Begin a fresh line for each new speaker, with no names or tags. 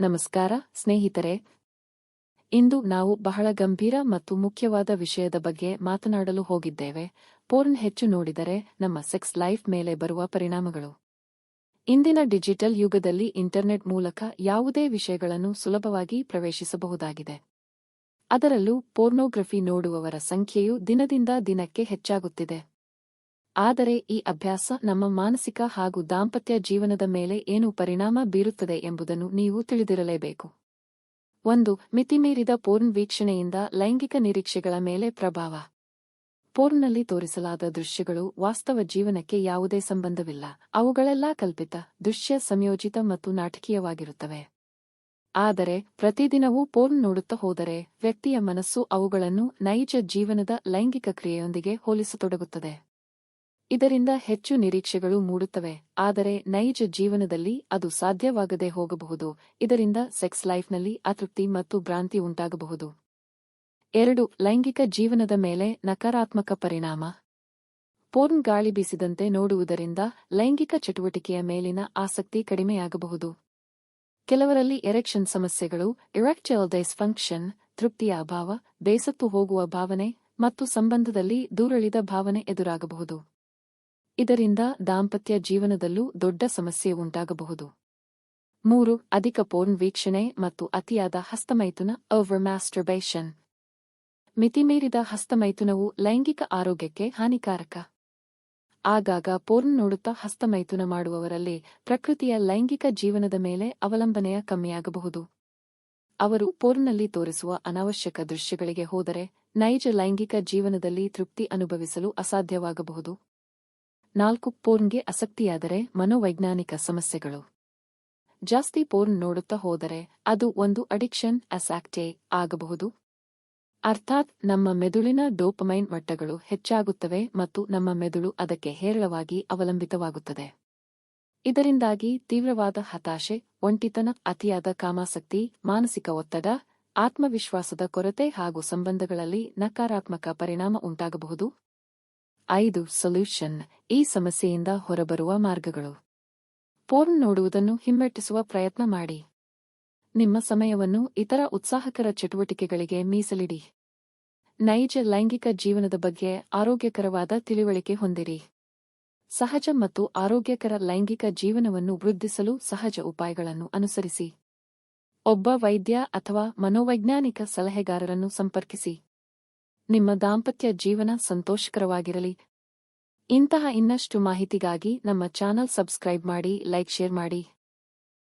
ನಮಸ್ಕಾರ, ಸ್ನೇಹಿತರೆ. ಇಂದು ನಾವು ಬಹಳ ಗಂಭೀರ ಮತ್ತು ಮುಖ್ಯವಾದ ವಿಷಯದ ಬಗ್ಗೆ ಮಾತನಾಡಲು ಹೋಗಿದ್ದೇವೆ. ಪೋರ್ನ್ ಹೆಚ್ಚು ನೋಡಿದರೆ ನಮ್ಮ ಸೆಕ್ಸ್ ಲೈಫ್ ಮೇಲೆ ಬರುವ ಪರಿಣಾಮಗಳು. ಇಂದಿನ ಡಿಜಿಟಲ್ ಯುಗದಲ್ಲಿ ಇಂಟರ್ನೆಟ್ ಮೂಲಕ ಯಾವುದೇ ವಿಷಯಗಳನ್ನು ಸುಲಭವಾಗಿ ಪ್ರವೇಶಿಸಬಹುದಾಗಿದೆ. ಅದರಲ್ಲೂ ಪೋರ್ನೋಗ್ರಫಿ ನೋಡುವವರ ಸಂಖ್ಯೆಯು ದಿನದಿಂದ ದಿನಕ್ಕೆ ಹೆಚ್ಚಾಗುತ್ತಿದೆ. ಆದರೆ ಈ ಅಭ್ಯಾಸ ನಮ್ಮ ಮಾನಸಿಕ ಹಾಗೂ ದಾಂಪತ್ಯ ಜೀವನದ ಮೇಲೆ ಏನು ಪರಿಣಾಮ ಬೀರುತ್ತದೆ ಎಂಬುದನ್ನು ನೀವು ತಿಳಿದಿರಲೇಬೇಕು. ಒಂದು, ಮಿತಿಮೀರಿದ ಪೋರ್ನ್ ವೀಕ್ಷಣೆಯಿಂದ ಲೈಂಗಿಕ ನಿರೀಕ್ಷೆಗಳ ಮೇಲೆ ಪ್ರಭಾವ. ಪೋರ್ನ್ನಲ್ಲಿ ತೋರಿಸಲಾದ ದೃಶ್ಯಗಳು ವಾಸ್ತವ ಜೀವನಕ್ಕೆ ಯಾವುದೇ ಸಂಬಂಧವಿಲ್ಲ. ಅವುಗಳೆಲ್ಲಾ ಕಲ್ಪಿತ, ದೃಶ್ಯ ಸಂಯೋಜಿತ ಮತ್ತು ನಾಟಕೀಯವಾಗಿರುತ್ತವೆ. ಆದರೆ, ಪ್ರತಿದಿನವೂ ಪೋರ್ನ್ ನೋಡುತ್ತಾ ಹೋದರೆ ವ್ಯಕ್ತಿಯ ಮನಸ್ಸು ಅವುಗಳನ್ನು ನೈಜ ಜೀವನದ ಲೈಂಗಿಕ ಕ್ರಿಯೆಯೊಂದಿಗೆ ಹೋಲಿಸತೊಡಗುತ್ತದೆ. ಇದರಿಂದ ಹೆಚ್ಚು ನಿರೀಕ್ಷೆಗಳು ಮೂಡುತ್ತವೆ, ಆದರೆ ನೈಜ ಜೀವನದಲ್ಲಿ ಅದು ಸಾಧ್ಯವಾಗದೆ ಹೋಗಬಹುದು. ಇದರಿಂದ ಸೆಕ್ಸ್ ಲೈಫ್ನಲ್ಲಿ ಅತೃಪ್ತಿ ಮತ್ತು ಭ್ರಾಂತಿ ಉಂಟಾಗಬಹುದು. ಎರಡು, ಲೈಂಗಿಕ ಜೀವನದ ಮೇಲೆ ನಕಾರಾತ್ಮಕ ಪರಿಣಾಮ. ಪೋರ್ನ್ ಗಾಳಿ ಬೀಸಿದಂತೆ ನೋಡುವುದರಿಂದ ಲೈಂಗಿಕ ಚಟುವಟಿಕೆಯ ಮೇಲಿನ ಆಸಕ್ತಿ ಕಡಿಮೆಯಾಗಬಹುದು. ಕೆಲವರಲ್ಲಿ ಎರೆಕ್ಷನ್ ಸಮಸ್ಯೆಗಳು ಇರೆಕ್ಚುಯಲ್ ಡೈಸ್ಫಂಕ್ಷನ್, ತೃಪ್ತಿಯ ಅಭಾವ, ಬೇಸತ್ತು ಹೋಗುವ ಭಾವನೆ ಮತ್ತು ಸಂಬಂಧದಲ್ಲಿ ದೂರಳಿದ ಭಾವನೆ ಎದುರಾಗಬಹುದು. ಇದರಿಂದ ದಾಂಪತ್ಯ ಜೀವನದಲ್ಲೂ ದೊಡ್ಡ ಸಮಸ್ಯೆ ಉಂಟಾಗಬಹುದು. ಮೂರು, ಅಧಿಕ ಪೋರ್ನ್ ವೀಕ್ಷಣೆ ಮತ್ತು ಅತಿಯಾದ ಹಸ್ತಮೈಥುನ ಓವರ್ ಮ್ಯಾಸ್ಟರ್ಬೇಷನ್ ಮಿತಿಮೀರಿದ ಹಸ್ತಮೈಥುನವು ಲೈಂಗಿಕ ಆರೋಗ್ಯಕ್ಕೆ ಹಾನಿಕಾರಕ. ಆಗಾಗ ಪೋರ್ನ್ ನೋಡುತ್ತಾ ಹಸ್ತಮೈಥುನ ಮಾಡುವವರಲ್ಲಿ ಪ್ರಕೃತಿಯ ಲೈಂಗಿಕ ಜೀವನದ ಮೇಲೆ ಅವಲಂಬನೆಯ ಕಮ್ಮಿಯಾಗಬಹುದು. ಅವರು ಪೋರ್ನಲ್ಲಿ ತೋರಿಸುವ ಅನಾವಶ್ಯಕ ದೃಶ್ಯಗಳಿಗೆ ಹೋದರೆ ನೈಜ ಲೈಂಗಿಕ ಜೀವನದಲ್ಲಿ ತೃಪ್ತಿ ಅನುಭವಿಸಲು ಅಸಾಧ್ಯವಾಗಬಹುದು. ನಾಲ್ಕು ಪೋರ್ನ್ಗೆ ಆಸಕ್ತಿಯಾದರೆ ಮನೋವೈಜ್ಞಾನಿಕ ಸಮಸ್ಯೆಗಳು. ಜಾಸ್ತಿ ಪೋರ್ನ್ ನೋಡುತ್ತಾ ಹೋದರೆ ಅದು ಒಂದು ಅಡಿಕ್ಷನ್ ಅಸಾಕ್ಟೇ ಆಗಬಹುದು. ಅರ್ಥಾತ್ ನಮ್ಮ ಮೆದುಳಿನ ಡೋಪಮೈನ್ ಮಟ್ಟಗಳು ಹೆಚ್ಚಾಗುತ್ತವೆ ಮತ್ತು ನಮ್ಮ ಮೆದುಳು ಅದಕ್ಕೆ ಹೇರಳವಾಗಿ ಅವಲಂಬಿತವಾಗುತ್ತದೆ. ಇದರಿಂದಾಗಿ ತೀವ್ರವಾದ ಹತಾಶೆ, ಒಂಟಿತನ, ಅತಿಯಾದ ಕಾಮಾಸಕ್ತಿ, ಮಾನಸಿಕ ಒತ್ತಡ, ಆತ್ಮವಿಶ್ವಾಸದ ಕೊರತೆ ಹಾಗೂ ಸಂಬಂಧಗಳಲ್ಲಿ ನಕಾರಾತ್ಮಕ ಪರಿಣಾಮ ಉಂಟಾಗಬಹುದು. ಐದು ಸೊಲ್ಯೂಷನ್ ಈ ಸಮಸ್ಯೆಯಿಂದ ಹೊರಬರುವ ಮಾರ್ಗಗಳು. ಪೋರ್ನ್ ನೋಡುವುದನ್ನು ಹಿಮ್ಮೆಟ್ಟಿಸುವ ಪ್ರಯತ್ನ ಮಾಡಿ. ನಿಮ್ಮ ಸಮಯವನ್ನು ಇತರ ಉತ್ಸಾಹಕರ ಚಟುವಟಿಕೆಗಳಿಗೆ ಮೀಸಲಿಡಿ. ನೈಜ ಲೈಂಗಿಕ ಜೀವನದ ಬಗ್ಗೆ ಆರೋಗ್ಯಕರವಾದ ತಿಳಿವಳಿಕೆ ಹೊಂದಿರಿ. ಸಹಜ ಮತ್ತು ಆರೋಗ್ಯಕರ ಲೈಂಗಿಕ ಜೀವನವನ್ನು ವೃದ್ಧಿಸಲು ಸಹಜ ಉಪಾಯಗಳನ್ನು ಅನುಸರಿಸಿ. ಒಬ್ಬ ವೈದ್ಯ ಅಥವಾ ಮನೋವೈಜ್ಞಾನಿಕ ಸಲಹೆಗಾರರನ್ನು ಸಂಪರ್ಕಿಸಿ. ನಿಮ್ಮ ದಾಂಪತ್ಯ ಜೀವನ ಸಂತೋಷಕರವಾಗಿರಲಿ. ಇಂತಹ ಇನ್ನಷ್ಟು ಮಾಹಿತಿಗಾಗಿ ನಮ್ಮ ಚಾನಲ್ ಸಬ್ಸ್ಕ್ರೈಬ್ ಮಾಡಿ ಲೈಕ್ ಶೇರ್ ಮಾಡಿ.